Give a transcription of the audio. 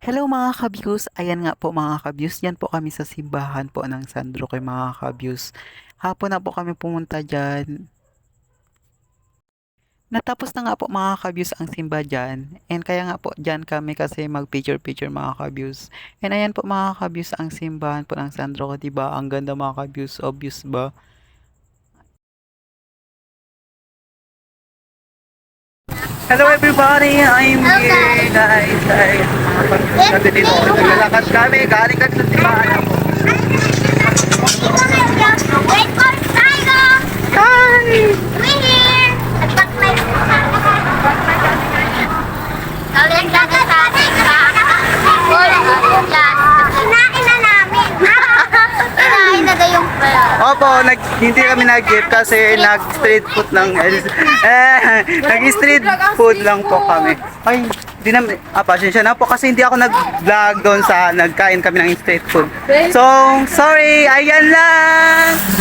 Hello mga ka-views! Ayan nga po mga ka-views, yan po kami sa simbahan po ng San Roque mga ka-views. Hapon na po kami pumunta dyan. Natapos na nga po mga ka-views ang simba dyan. And kaya nga po dyan kami kasi mag-picture-picture mga ka-views. And ayan po mga ka-views ang simbahan po ng San Roque, diba? Ang ganda mga ka-views, obvious ba? Hello everybody! I'm here guys! Natin dito. Naglalakad kami, galing kami sa simbahan. Wait for tayo! Hi! We here! Nagbaklay po Galing kami sa Hoy, yan. Kinain na namin. Kinain na yung pera. Opo, nag, hindi kami nag-gift kasi nag-street food lang. Eh, nag-street food lang po kami. Ay, di na, ah, pasensya na po kasi hindi ako nag-vlog doon sa nagkain kami ng street food. So, sorry, ayan lang!